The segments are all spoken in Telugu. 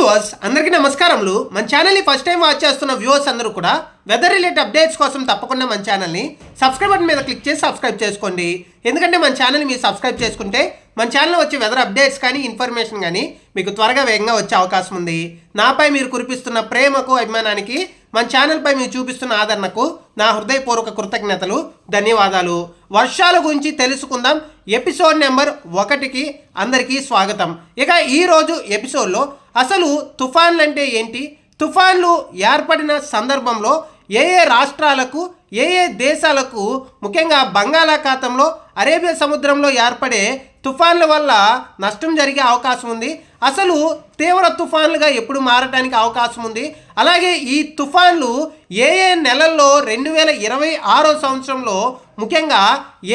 వ్యూవర్స్ అందరికీ నమస్కారములు. మన ఛానల్ని ఫస్ట్ టైం వాచ్ చేస్తున్న వ్యూవర్స్ అందరూ కూడా వెదర్ రిలేటెడ్ అప్డేట్స్ కోసం తప్పకుండా మన ఛానల్ని సబ్స్క్రైబ్ బటన్ మీద క్లిక్ చేసి సబ్స్క్రైబ్ చేసుకోండి. ఎందుకంటే మన ఛానల్ని మీరు సబ్స్క్రైబ్ చేసుకుంటే మన ఛానల్లో వచ్చే వెదర్ అప్డేట్స్ కానీ ఇన్ఫర్మేషన్ కానీ మీకు త్వరగా వేగంగా వచ్చే అవకాశం ఉంది. నాపై మీరు కురిపిస్తున్న ప్రేమకు అభిమానానికి మన ఛానల్పై మీరు చూపిస్తున్న ఆదరణకు నా హృదయపూర్వక కృతజ్ఞతలు ధన్యవాదాలు. వర్షాల గురించి తెలుసుకుందాం. ఎపిసోడ్ నెంబర్ ఒకటికి అందరికీ స్వాగతం. ఇక ఈరోజు ఎపిసోడ్లో అసలు తుఫాన్లు అంటే ఏంటి? తుఫాన్లు ఏర్పడిన సందర్భంలో ఏ ఏ రాష్ట్రాలకు ఏ ఏ దేశాలకు ముఖ్యంగా బంగాళాఖాతంలో అరేబియా సముద్రంలో ఏర్పడే తుఫాన్ల వల్ల నష్టం జరిగే అవకాశం ఉంది. అసలు తీవ్ర తుఫాన్లుగా ఎప్పుడు మారడానికి అవకాశం ఉంది. అలాగే ఈ తుఫాన్లు ఏ ఏ నెలల్లో రెండు వేల ఇరవై ఆరో సంవత్సరంలో ముఖ్యంగా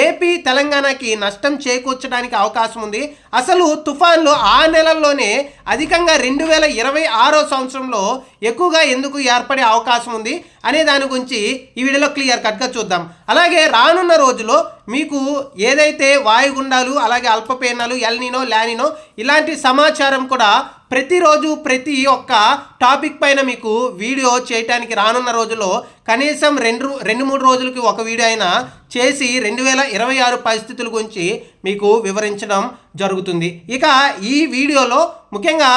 ఏపీ తెలంగాణకి నష్టం చేకూర్చడానికి అవకాశం ఉంది. అసలు తుఫాన్లు ఆ నెలల్లోనే అధికంగా రెండు వేల ఇరవై ఆరో సంవత్సరంలో ఎక్కువగా ఎందుకు ఏర్పడే అవకాశం ఉంది అనే దాని గురించి ఈ వీడియోలో క్లియర్ కట్గా చూద్దాం. అలాగే రానున్న రోజులో మీకు ఏదైతే వాయుగుండాలు అలాగే అల్పపీడనాలు ఎల్నినో లానినో ఇలాంటి సమాచారం కూడా ప్రతిరోజు ప్రతి ఒక్క టాపిక్ పైన మీకు వీడియో చేయటానికి రానున్న రోజుల్లో కనీసం రెండు రెండు మూడు రోజులకి ఒక వీడియో అయినా చేసి రెండు వేల ఇరవై ఆరు పరిస్థితుల గురించి మీకు వివరించడం జరుగుతుంది. ఇక ఈ వీడియోలో ముఖ్యంగా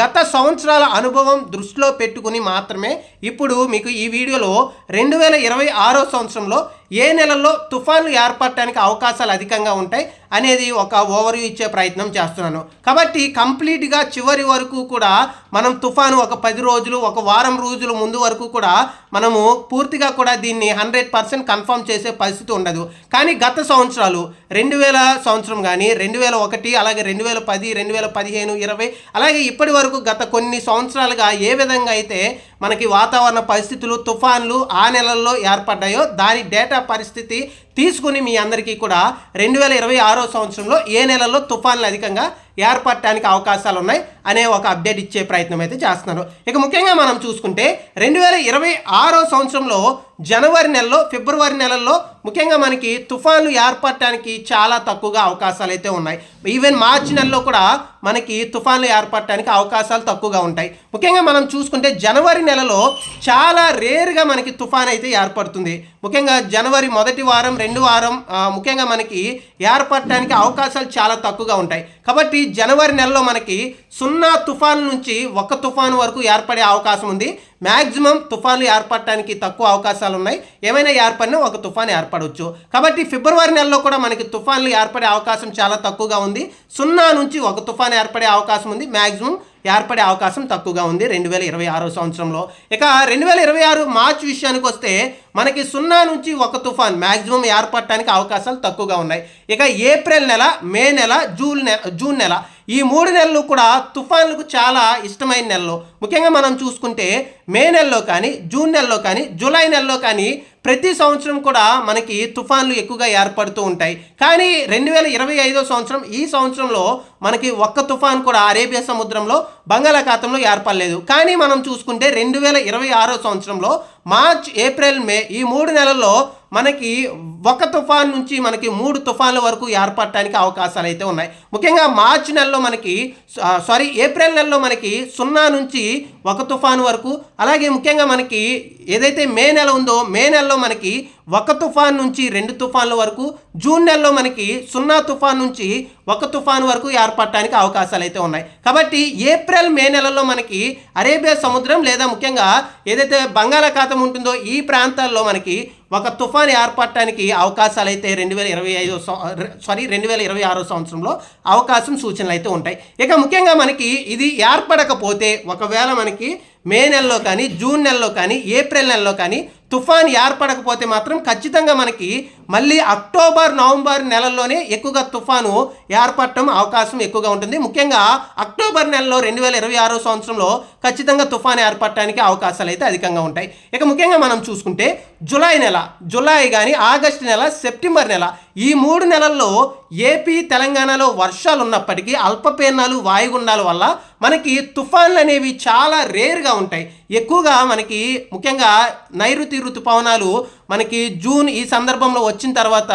గత సంవత్సరాల అనుభవం దృష్టిలో పెట్టుకుని మాత్రమే ఇప్పుడు మీకు ఈ వీడియోలో రెండు వేల ఇరవై ఆరో సంవత్సరంలో ఏ నెలల్లో తుఫాన్లు ఏర్పడటానికి అవకాశాలు అధికంగా ఉంటాయి అనేది ఒక ఓవర్వ్యూ ఇచ్చే ప్రయత్నం చేస్తున్నాను. కాబట్టి కంప్లీట్గా చివరి వరకు కూడా మనం తుఫాను ఒక పది రోజులు ఒక వారం రోజుల ముందు వరకు కూడా మనము పూర్తిగా కూడా దీన్ని హండ్రెడ్ పర్సెంట్ కన్ఫర్మ్ చేసే పరిస్థితి ఉండదు. కానీ గత సంవత్సరాలు రెండు వేల సంవత్సరం కానీ రెండు వేల ఒకటి అలాగే రెండు వేల పది రెండు వేల పదిహేను ఇరవై అలాగే ఇప్పటి వరకు గత కొన్ని సంవత్సరాలుగా ఏ విధంగా అయితే మనకి వాతావరణ పరిస్థితులు తుఫాన్లు ఆ నెలల్లో ఏర్పడ్డాయో దాని డేటా పరిస్థితి తీసుకుని మీ అందరికీ కూడా రెండు వేల ఇరవై ఆరో సంవత్సరంలో ఏ నెలల్లో తుఫాన్లు అధికంగా ఏర్పడటానికి అవకాశాలు ఉన్నాయి అనే ఒక అప్డేట్ ఇచ్చే ప్రయత్నం అయితే చేస్తున్నారు. ఇక ముఖ్యంగా మనం చూసుకుంటే రెండు వేల ఇరవై ఆరో సంవత్సరంలో జనవరి నెలలో ఫిబ్రవరి నెలల్లో ముఖ్యంగా మనకి తుఫాన్లు ఏర్పడటానికి చాలా తక్కువగా అవకాశాలు అయితే ఉన్నాయి. ఈవెన్ మార్చి నెలలో కూడా మనకి తుఫాన్లు ఏర్పడటానికి అవకాశాలు తక్కువగా ఉంటాయి. ముఖ్యంగా మనం చూసుకుంటే జనవరి నెలలో చాలా రేర్గా మనకి తుఫాన్ అయితే ఏర్పడుతుంది. ముఖ్యంగా జనవరి మొదటి వారం రెండు వారం ముఖ్యంగా మనకి ఏర్పడటానికి అవకాశాలు చాలా తక్కువగా ఉంటాయి. కాబట్టి జనవరి నెలలో మనకి సున్నా తుఫాన్ నుంచి ఒక తుఫాను వరకు ఏర్పడే అవకాశం ఉంది. మ్యాక్సిమం తుఫాన్లు ఏర్పడటానికి తక్కువ అవకాశాలు ఉన్నాయి ఏమైనా ఏర్పడినా ఒక తుఫాన్ ఏర్పడవచ్చు కాబట్టి ఫిబ్రవరి నెలలో కూడా మనకి తుఫాన్లు ఏర్పడే అవకాశం చాలా తక్కువగా ఉంది. సున్నా నుంచి ఒక తుఫాన్ ఏర్పడే అవకాశం ఉంది. మ్యాక్సిమం ఏర్పడే అవకాశం తక్కువగా ఉంది. రెండు వేల ఇరవై ఆరో సంవత్సరంలో. ఇక రెండు వేల ఇరవై ఆరు మార్చ్ విషయానికి వస్తే మనకి సున్నా నుంచి ఒక తుఫాన్ మ్యాక్సిమం ఏర్పడటానికి అవకాశాలు తక్కువగా ఉన్నాయి. ఇక ఏప్రిల్ నెల మే నెల జూన్ నెల జూన్ నెల ఈ మూడు నెలలు కూడా తుఫాన్లకు చాలా ఇష్టమైన నెలలు. ముఖ్యంగా మనం చూసుకుంటే మే నెలలో కానీ జూన్ నెలలో కానీ జూలై నెలలో కానీ ప్రతి సంవత్సరం కూడా మనకి తుఫాన్లు ఎక్కువగా ఏర్పడుతూ ఉంటాయి. కానీ రెండు వేల ఇరవై ఐదో సంవత్సరం ఈ సంవత్సరంలో మనకి ఒక్క తుఫాన్ కూడా అరేబియా సముద్రంలో బంగాళాఖాతంలో ఏర్పడలేదు. కానీ మనం చూసుకుంటే రెండు వేల ఇరవై ఆరో సంవత్సరంలో మార్చ్ ఏప్రిల్ మే ఈ మూడు నెలల్లో మనకి ఒక తుఫాన్ నుంచి మనకి మూడు తుఫాన్ల వరకు ఏర్పడటానికి అవకాశాలు అయితే ఉన్నాయి. ముఖ్యంగా మార్చి నెలలో మనకి సారీ ఏప్రిల్ నెలలో మనకి సున్నా నుంచి ఒక తుఫాను వరకు అలాగే ముఖ్యంగా మనకి ఏదైతే మే నెల ఉందో మే నెలలో మనకి ఒక తుఫాన్ నుంచి రెండు తుఫాన్ల వరకు జూన్ నెలలో మనకి సున్నా తుఫాన్ నుంచి ఒక తుఫాన్ వరకు ఏర్పడటానికి అవకాశాలు అయితే ఉన్నాయి. కాబట్టి ఏప్రిల్ మే నెలలో మనకి అరేబియా సముద్రం లేదా ముఖ్యంగా ఏదైతే బంగాళాఖాతం ఉంటుందో ఈ ప్రాంతాల్లో మనకి ఒక తుఫాన్ ఏర్పడటానికి అవకాశాలు అయితే రెండు వేల ఇరవై ఐదో సారీ రెండు వేల ఇరవై ఆరో సంవత్సరంలో అవకాశం సూచనలు అయితే ఉంటాయి. ఇక ముఖ్యంగా మనకి ఇది ఏర్పడకపోతే ఒకవేళ మనకి మే నెలలో కానీ జూన్ నెలలో కానీ ఏప్రిల్ నెలలో కానీ తుఫాన్ ఏర్పడకపోతే మాత్రం ఖచ్చితంగా మనకి మళ్ళీ అక్టోబర్ నవంబర్ నెలల్లోనే ఎక్కువగా తుఫాను ఏర్పడటం అవకాశం ఎక్కువగా ఉంటుంది. ముఖ్యంగా అక్టోబర్ నెలలో రెండు వేల ఇరవై ఆరో సంవత్సరంలో ఖచ్చితంగా తుఫాను ఏర్పడటానికి అవకాశాలు అయితే అధికంగా ఉంటాయి. ఇక ముఖ్యంగా మనం చూసుకుంటే జులై నెల జులై కానీ ఆగస్టు నెల సెప్టెంబర్ నెల ఈ మూడు నెలల్లో ఏపీ తెలంగాణలో వర్షాలు ఉన్నప్పటికీ అల్పపీడనాలు వాయుగుండాల వల్ల మనకి తుఫాన్లు అనేవి చాలా రేర్గా ఉంటాయి. ఎక్కువగా మనకి ముఖ్యంగా నైరుతి ఋతుపవనాలు మనకి జూన్ ఈ సందర్భంలో వచ్చిన తర్వాత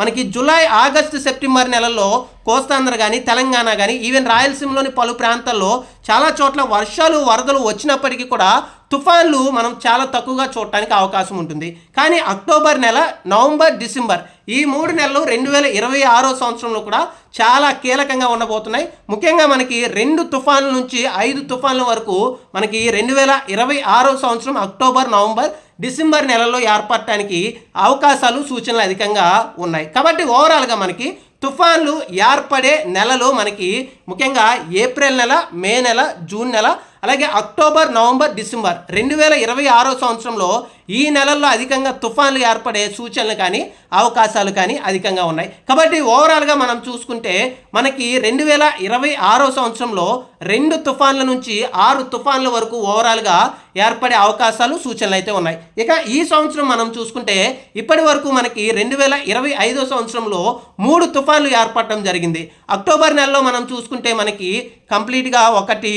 మనకి జూలై ఆగస్టు సెప్టెంబర్ నెలల్లో కోస్తాంధ్ర కానీ తెలంగాణ కానీ ఈవెన్ రాయలసీమలోని పలు ప్రాంతాల్లో చాలా చోట్ల వర్షాలు వరదలు వచ్చినప్పటికీ కూడా తుఫాన్లు మనం చాలా తక్కువగా చూడటానికి అవకాశం ఉంటుంది. కానీ అక్టోబర్ నెల నవంబర్ డిసెంబర్ ఈ మూడు నెలలు రెండు వేల ఇరవై ఆరో సంవత్సరంలో కూడా చాలా కీలకంగా ఉండబోతున్నాయి. ముఖ్యంగా మనకి రెండు తుఫాన్ల నుంచి ఐదు తుఫాన్ల వరకు మనకి రెండు వేల ఇరవై ఆరో సంవత్సరం అక్టోబర్ నవంబర్ డిసెంబర్ నెలలో ఏర్పడటానికి అవకాశాలు సూచనలు అధికంగా ఉన్నాయి. కాబట్టి ఓవరాల్గా మనకి తుఫాన్లు ఏర్పడే నెలలు మనకి ముఖ్యంగా ఏప్రిల్ నెల మే నెల జూన్ నెల అలాగే అక్టోబర్ నవంబర్ డిసెంబర్ రెండు వేల ఇరవై ఆరో సంవత్సరంలో ఈ నెలల్లో అధికంగా తుఫాన్లు ఏర్పడే సూచనలు కానీ అవకాశాలు కానీ అధికంగా ఉన్నాయి. కాబట్టి ఓవరాల్గా మనం చూసుకుంటే మనకి రెండు వేల ఇరవై ఆరో సంవత్సరంలో రెండు తుఫాన్ల నుంచి ఆరు తుఫాన్ల వరకు ఓవరాల్గా ఏర్పడే అవకాశాలు సూచనలు అయితే ఉన్నాయి. ఇక ఈ సంవత్సరం మనం చూసుకుంటే ఇప్పటి వరకు మనకి రెండు వేల ఇరవై ఐదో సంవత్సరంలో మూడు తుఫాన్లు ఏర్పడటం జరిగింది. అక్టోబర్ నెలలో మనం చూసుకుంటే మనకి కంప్లీట్గా ఒకటి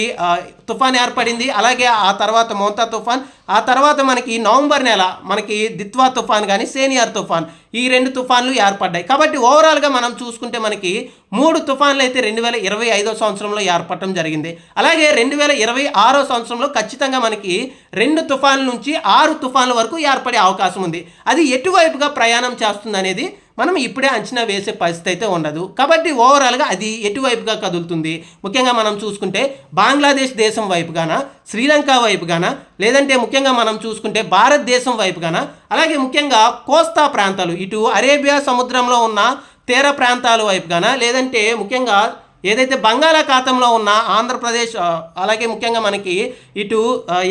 తుఫాన్ తుఫాన్ ఏర్పడింది అలాగే ఆ తర్వాత మోంతా తుఫాన్. ఆ తర్వాత మనకి నవంబర్ నెల మనకి దిత్వా తుఫాన్ కానీ సేనియర్ తుఫాన్ ఈ రెండు తుఫాన్లు ఏర్పడ్డాయి. కాబట్టి ఓవరాల్గా మనం చూసుకుంటే మనకి మూడు తుఫాన్లు అయితే రెండు వేల ఇరవై ఐదో సంవత్సరంలో ఏర్పడటం జరిగింది. అలాగే రెండు వేల ఇరవై ఆరో సంవత్సరంలో ఖచ్చితంగా మనకి రెండు తుఫాన్ల నుంచి ఆరు తుఫాన్ల వరకు ఏర్పడే అవకాశం ఉంది. అది ఎటువైపుగా ప్రయాణం చేస్తుంది అనేది మనం ఇప్పుడే అంచనా వేసే పరిస్థితి అయితే ఉండదు. కాబట్టి ఓవరాల్గా అది ఎటువైపుగా కదులుతుంది? ముఖ్యంగా మనం చూసుకుంటే బంగ్లాదేశ్ దేశం వైపుగాన? శ్రీలంక వైపుగాన? లేదంటే ముఖ్యంగా మనం చూసుకుంటే భారతదేశం వైపుగాన? అలాగే ముఖ్యంగా కోస్తా ప్రాంతాలు ఇటు అరేబియా సముద్రంలో ఉన్న తీర ప్రాంతాల వైపుగాన? లేదంటే ముఖ్యంగా ఏదైతే బంగాళాఖాతంలో ఉన్న ఆంధ్రప్రదేశ్ అలాగే ముఖ్యంగా మనకి ఇటు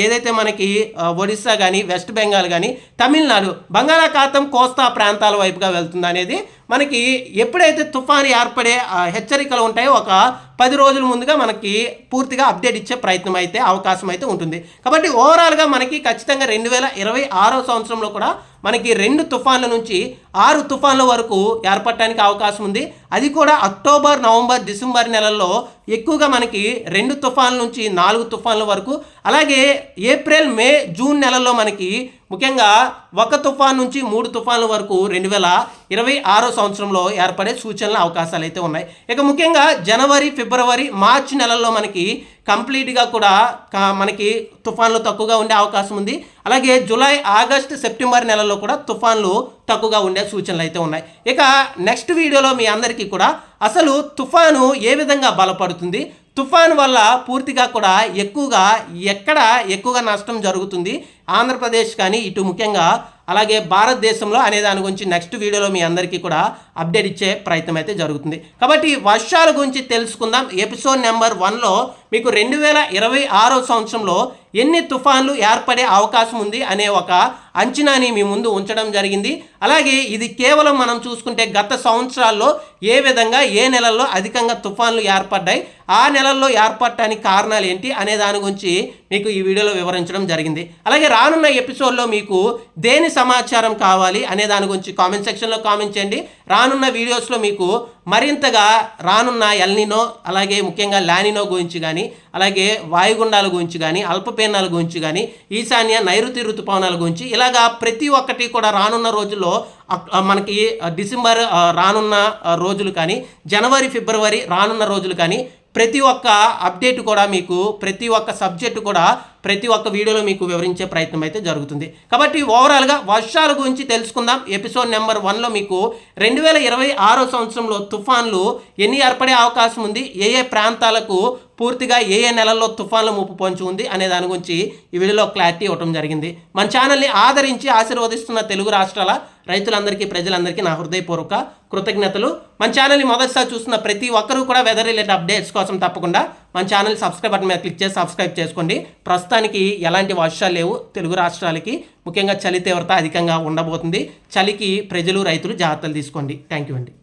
ఏదైతే మనకి ఒడిస్సా కానీ వెస్ట్ బెంగాల్ కానీ తమిళనాడు బంగాళాఖాతం కోస్తా ప్రాంతాల వైపుగా వెళ్తుంది అనేది మనకి ఎప్పుడైతే తుఫాన్ ఏర్పడే ఆ, హెచ్చరికలు ఉంటాయో ఒక పది రోజుల ముందుగా మనకి పూర్తిగా అప్డేట్ ఇచ్చే ప్రయత్నం అయితే అవకాశం అయితే ఉంటుంది. కాబట్టి ఓవరాల్గా మనకి ఖచ్చితంగా రెండు వేల ఇరవై ఆరో సంవత్సరంలో కూడా మనకి రెండు తుఫాన్ల నుంచి ఆరు తుఫాన్ల వరకు ఏర్పడటానికి అవకాశం ఉంది. అది కూడా అక్టోబర్ నవంబర్ డిసెంబర్ నెలల్లో ఎక్కువగా మనకి రెండు తుఫాన్ల నుంచి నాలుగు తుఫాన్ల వరకు అలాగే ఏప్రిల్ మే జూన్ నెలల్లో మనకి ముఖ్యంగా ఒక తుఫాన్ నుంచి మూడు తుఫాన్ల వరకు రెండు వేల ఇరవై ఆరో సంవత్సరంలో ఏర్పడే సూచనల అవకాశాలు అయితే ఉన్నాయి. ఇక ముఖ్యంగా జనవరి ఫిబ్రవరి మార్చి నెలల్లో మనకి కంప్లీట్గా కూడా మనకి తుఫాన్లు తక్కువగా ఉండే అవకాశం ఉంది. అలాగే జూలై ఆగస్ట్ సెప్టెంబర్ నెలలో కూడా తుఫాన్లు తక్కువగా ఉండే సూచనలు అయితే ఉన్నాయి. ఇక నెక్స్ట్ వీడియోలో మీ అందరికీ కూడా అసలు తుఫాను ఏ విధంగా బలపడుతుంది తుఫాన్ వల్ల పూర్తిగా కూడా ఎక్కువగా ఎక్కడ ఎక్కువగా నష్టం జరుగుతుంది? ఆంధ్రప్రదేశ్ కానీ ఇటు ముఖ్యంగా అలాగే భారతదేశంలో అనే దాని గురించి నెక్స్ట్ వీడియోలో మీ అందరికీ కూడా అప్డేట్ ఇచ్చే ప్రయత్నం అయితే జరుగుతుంది. కాబట్టి వర్షాల గురించి తెలుసుకుందాం. ఎపిసోడ్ నెంబర్ వన్లో మీకు రెండు వేల ఇరవై ఆరో సంవత్సరంలో ఎన్ని తుఫాన్లు ఏర్పడే అవకాశం ఉంది అనే ఒక అంచనాని మీ ముందు ఉంచడం జరిగింది. అలాగే ఇది కేవలం మనం చూసుకుంటే గత సంవత్సరాల్లో ఏ విధంగా ఏ నెలల్లో అధికంగా తుఫాన్లు ఏర్పడ్డాయి ఆ నెలల్లో ఏర్పడటానికి కారణాలు ఏంటి అనే దాని గురించి మీకు ఈ వీడియోలో వివరించడం జరిగింది. అలాగే రానున్న ఎపిసోడ్లో మీకు దేని సమాచారం కావాలి అనే దాని గురించి కామెంట్ సెక్షన్లో కామెంట్ చేయండి. రానున్న వీడియోస్లో మీకు మరింతగా రానున్న ఎల్నినో అలాగే ముఖ్యంగా లానినో గురించి కానీ అలాగే వాయుగుండాల గురించి కానీ అల్పపీనాల గురించి కానీ ఈశాన్య నైరుతి ఋతుపవనాల గురించి ఇలాగా ప్రతి ఒక్కటి కూడా రానున్న రోజుల్లో మనకి డిసెంబర్ రానున్న రోజులు కానీ జనవరి ఫిబ్రవరి రానున్న రోజులు కానీ ప్రతి ఒక్క అప్డేట్ కూడా మీకు ప్రతి ఒక్క సబ్జెక్టు కూడా ప్రతి ఒక్క వీడియోలో మీకు వివరించే ప్రయత్నం అయితే జరుగుతుంది. కాబట్టి ఓవరాల్గా వర్షాల గురించి తెలుసుకుందాం. ఎపిసోడ్ నెంబర్ వన్లో మీకు రెండు వేల ఇరవై ఆరో సంవత్సరంలో తుఫాన్లు ఎన్ని ఏర్పడే అవకాశం ఉంది? ఏ ఏ ప్రాంతాలకు పూర్తిగా ఏ ఏ నెలల్లో తుఫాన్ల ముప్పు పొంచి ఉంది అనే దాని గురించి ఈ వీడియోలో క్లారిటీ ఇవ్వడం జరిగింది. మన ఛానల్ని ఆదరించి ఆశీర్వదిస్తున్న తెలుగు రాష్ట్రాల రైతులందరికీ ప్రజలందరికీ నా హృదయపూర్వక కృతజ్ఞతలు. మన ఛానల్ని మొదటిసారి చూస్తున్న ప్రతి ఒక్కరూ కూడా వెదర్ రిలేటెడ్ అప్డేట్స్ కోసం తప్పకుండా మన ఛానల్ సబ్స్క్రైబ్ బటన్ మీద క్లిక్ చేసి సబ్స్క్రైబ్ చేసుకోండి. ప్రస్తుతానికి ఎలాంటి వర్షాలు లేవు. తెలుగు రాష్ట్రాలకి ముఖ్యంగా చలి తీవ్రత అధికంగా ఉండబోతుంది. చలికి ప్రజలు రైతులు జాగ్రత్తలు తీసుకోండి. థ్యాంక్ యూ అండి.